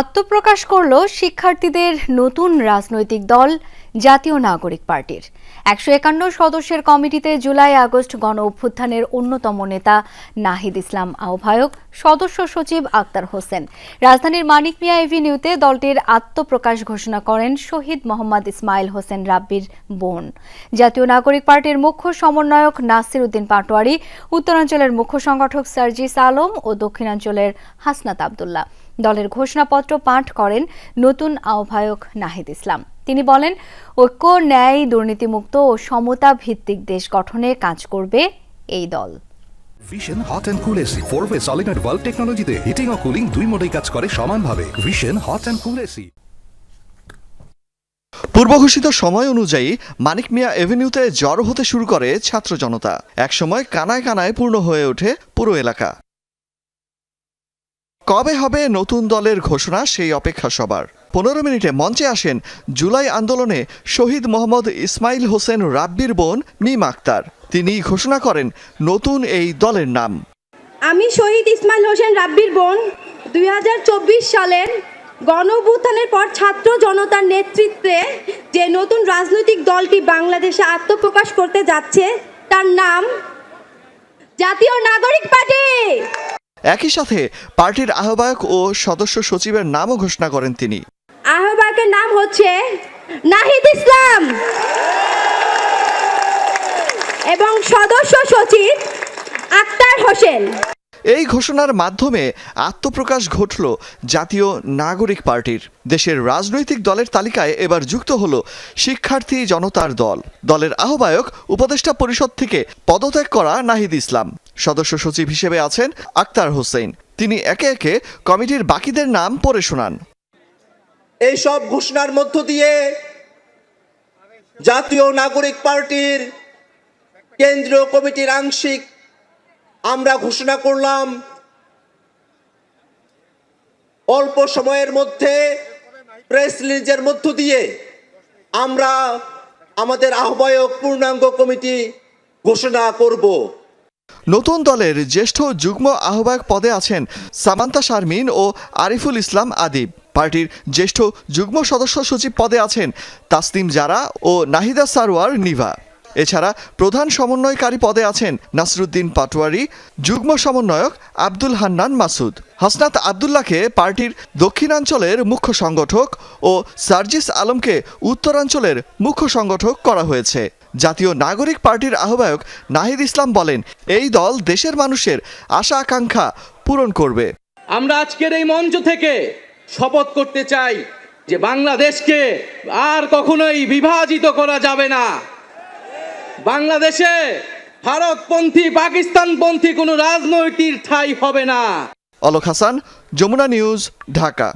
আত্মপ্রকাশ করল শিক্ষার্থীদের নতুন রাজনৈতিক দল, জাতীয় নাগরিক পার্টির। একশো একান্ন সদস্যের কমিটিতে জুলাই আগস্ট গণ অভ্যুত্থানের অন্যতম নেতা নাহিদ ইসলাম আহ্বায়ক, সদস্য সচিব আক্তার হোসেন। রাজধানীর মানিক মিয়া এভিনিউতে দলটির আত্মপ্রকাশ ঘোষণা করেন শহীদ মোহাম্মদ ইসমাইল হোসেন রাব্বির বোন। জাতীয় নাগরিক পার্টির মুখ্য সমন্বয়ক নাসির উদ্দিন পাটোয়ারি, উত্তরাঞ্চলের মুখ্য সংগঠক সার্জিস আলম ও দক্ষিণাঞ্চলের হাসনাত আবদুল্লাহ। দলের ঘোষণাপত্র পাঠ করেন নতুন আহ্বায়ক নাহিদ ইসলাম। তিনি বলেন ঐক্য ন্যায় দুর্নীতিমুক্ত ও সমতা ভিত্তিক দেশ গঠনে কাজ করবে এই দল। Vision hot and cool AC four way solenoid valve টেকনোলজিতে হিটিং ও কুলিং দুই মোডেই কাজ করে সমানভাবে। Vision hot and cool AC পূর্বঘোষিত সময় অনুযায়ী মানিক মিয়া এভিনিউতে জড়ো হতে শুরু করে ছাত্র জনতা। একসময় কানায় কানায় পূর্ণ হয়ে ওঠে পুরো এলাকা। কবে হবে নতুন দলের ঘোষণা সেই অপেক্ষা সবার? পনেরো মিনিটে মঞ্চে আসেন জুলাই আন্দোলনে শহীদ মোহাম্মদ ইসমাইল হোসেন রাব্বির বোন মিম আক্তার। তিনি ঘোষণা করেন, নতুন এই দলের নাম। আমি শহীদ ইসমাইল হোসেন রাব্বির বোন। দুই হাজার চব্বিশ সালের গণ পর ছাত্র জনতার নেতৃত্বে যে নতুন রাজনৈতিক দলটি বাংলাদেশে আত্মপ্রকাশ করতে যাচ্ছে, তার নাম জাতীয় নাগরিক একই সাথে পার্টির আহ্বায়ক ও সদস্য সচিবের নামও ঘোষণা করেন তিনি। আহ্বায়কের নাম হচ্ছে নাহিদ ইসলাম। এবং সদস্য সচিব আক্তার হোসেন। এই ঘোষণার মাধ্যমে আত্মপ্রকাশ ঘটল জাতীয় নাগরিক পার্টির। দেশের রাজনৈতিক দলের তালিকায় এবার যুক্ত হল শিক্ষার্থী জনতার দল। দলের আহ্বায়ক উপদেষ্টা পরিষদ থেকে পদত্যাগ করা নাহিদ ইসলাম। সদস্য সচিব হিসেবে আছেন আক্তার হোসেন। তিনি একে একে কমিটির বাকিদের নাম পড়ে শোনান। এই সব ঘোষণার মধ্য দিয়ে জাতীয় নাগরিক পার্টির কেন্দ্রীয় কমিটির আংশিক আমরা ঘোষণা করলাম, অল্প সময়ের মধ্যে প্রেস রিলিজের মধ্য দিয়ে আমরা আমাদের আহ্বায়ক পূর্ণাঙ্গ কমিটি ঘোষণা করব। নতুন দলের জ্যেষ্ঠ যুগ্ম আহ্বায়ক পদে আছেন সামান্তা শারমিন ও আরিফুল ইসলাম আদিব। পার্টির জ্যেষ্ঠ যুগ্ম সদস্য সচিব পদে আছেন তাসনিম জারা ও নাহিদা সারোয়ার নিভা। এছাড়া প্রধান সমন্বয়কারী পদে আছেন নাসরুদ্দিন পাটোয়ারি, যুগ্ম সমন্বয়ক আব্দুল হান্নান মাসুদ। হাসনাত আবদুল্লাহকে পার্টির দক্ষিণাঞ্চলের মুখ্য সংগঠক ও সার্জিস আলমকে উত্তরাঞ্চলের মুখ্য সংগঠক করা হয়েছে। জাতীয় নাগরিক পার্টির আহ্বায়ক নাহিদ ইসলাম বলেন, এই দল দেশের মানুষের আশা আকাঙ্ক্ষা পূরণ করবে। আমরা আজকের এই মঞ্চ থেকে শপথ করতে চাই যে বাংলাদেশকে আর কখনোই বিভাজিত করা যাবে না। বাংলাদেশে ভারতপন্থী পাকিস্তানপন্থী কোনো রাজনৈতিক ঠাই হবে না। অলক হাসান যমুনা নিউজ ঢাকা।